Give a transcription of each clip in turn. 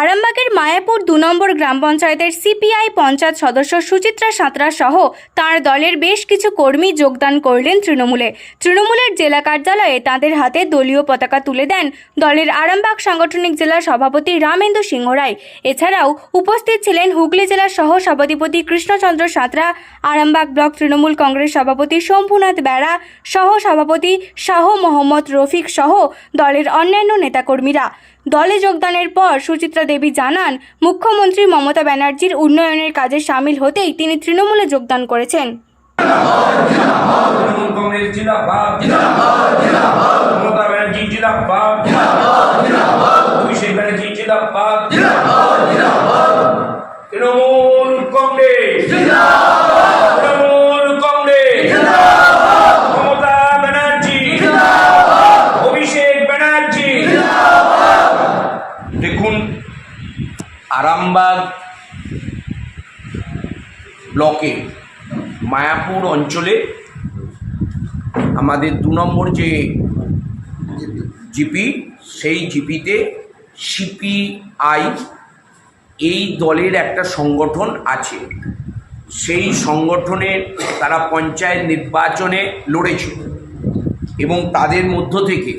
আরামবাগের মায়াপুর দু নম্বর গ্রাম পঞ্চায়েতের সিপিআই পঞ্চায়েত সদস্য সুচিত্রা সাঁতরা সহ তার দলের বেশ কিছু কর্মী যোগদান করলেন তৃণমূলে। তৃণমূলের জেলা কার্যালয়ে তাদের হাতে দলীয় পতাকা তুলে দেন দলের আরামবাগ সাংগঠনিক জেলা সভাপতি রামেন্দু সিংহ রায়। এছাড়াও উপস্থিত ছিলেন হুগলি জেলার সহ সভাধিপতি কৃষ্ণচন্দ্র সাঁতরা, আরামবাগ ব্লক তৃণমূল কংগ্রেস সভাপতি শম্ভুনাথ বেড়া, সহ সভাপতি শাহ মোহাম্মদ রফিক সহ দলের অন্যান্য নেতাকর্মীরা। দলে যোগদানের পর সুচিত্রা দেবী জানান, মুখ্যমন্ত্রী মমতা ব্যানার্জির উন্নয়নের কাজে সামিল হতেই তিনি তৃণমূলে যোগদান করেছেন। দেখুন, আরামবাগ ব্লকে, মায়াপুর অঞ্চলে আমাদের দু নম্বর যে জিপি, সেই জিপিতে সিপিআই এই দলের একটা সংগঠন আছে। সেই সংগঠনের তারা পঞ্চায়েত নির্বাচনে লড়েছিল এবং তাদের মধ্য থেকে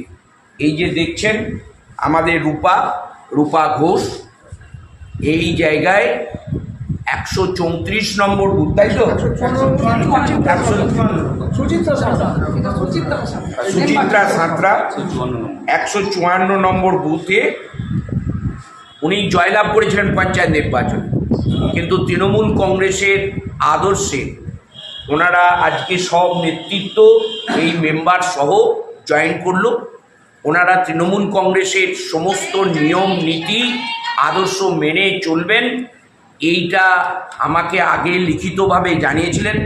এই যে দেখছেন, আমাদের রূপা রূপা ঘোষ এই জায়গায় একশো চৌত্রিশ নম্বর বুথ তাই তো? সুচিত্রা সাঁতরা। একশো চুয়ান্ন নম্বর বুথে উনি জয়লাভ করেছিলেন পঞ্চায়েত নির্বাচন। কিন্তু তৃণমূল কংগ্রেসের আদর্শে ওনারা আজকে সব নেতৃত্ব এই মেম্বার সহ জয়েন করল। ওনারা তৃণমূল কংগ্রেসের সমস্ত নিয়ম, নীতি, আদর্শ মেনে চলবেন। এইটা আমাকে আগে লিখিতভাবে জানিয়েছিলেন।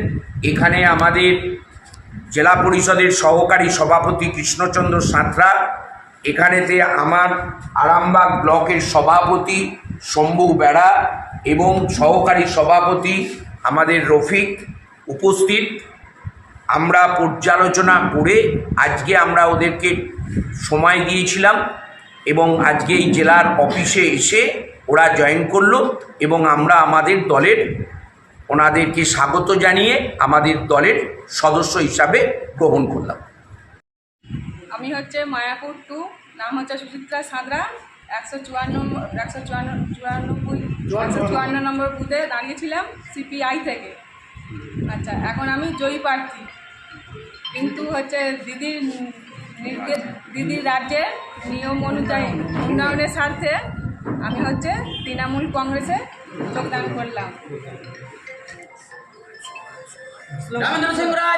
এখানে আমাদের জেলা পরিষদের সহকারী সভাপতি কৃষ্ণচন্দ্র সাঁতরা, এখানেতে আমার আরামবাগ ব্লকের সভাপতি শম্ভু বেড়া এবং সহকারী সভাপতি আমাদের রফিক উপস্থিত। আমরা পর্যালোচনা করে আজকে আমরা ওদেরকে সময় দিয়েছিলাম এবং আজকে এই জেলার অফিসে এসে ওরা জয়েন করল এবং আমরা আমাদের দলের ওনাদেরকে স্বাগত জানিয়ে আমাদের দলের সদস্য হিসাবে গ্রহণ করলাম। আমি হচ্ছে মায়াপুর টু, নাম হচ্ছে সুচিত্রা সাঁতরা, একশো চুয়ান্ন একশো চুয়ান্ন চুরানব্বই একশো চুয়ান্ন নম্বর বুথে দাঁড়িয়েছিলাম সিপিআই থেকে। আচ্ছা এখন আমি জয়ী প্রার্থী। কিন্তু হচ্ছে দিদির নির্দেশ দিদির রাজ্যের নিয়ম অনুযায়ী উন্নয়নের স্বার্থে আমি হচ্ছে তৃণমূল কংগ্রেসে যোগদান করলাম। রামেন্দ্র সিং রায়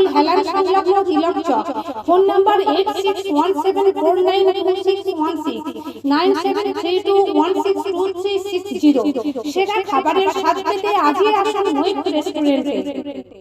থানাকুল হেলান সংলগ্ন Tilak Chak. Phone number eight six one four nine seven three two one six সেরা খাবারের স্বাদ পেতে আজই আসুন রেস্টুরেন্টে।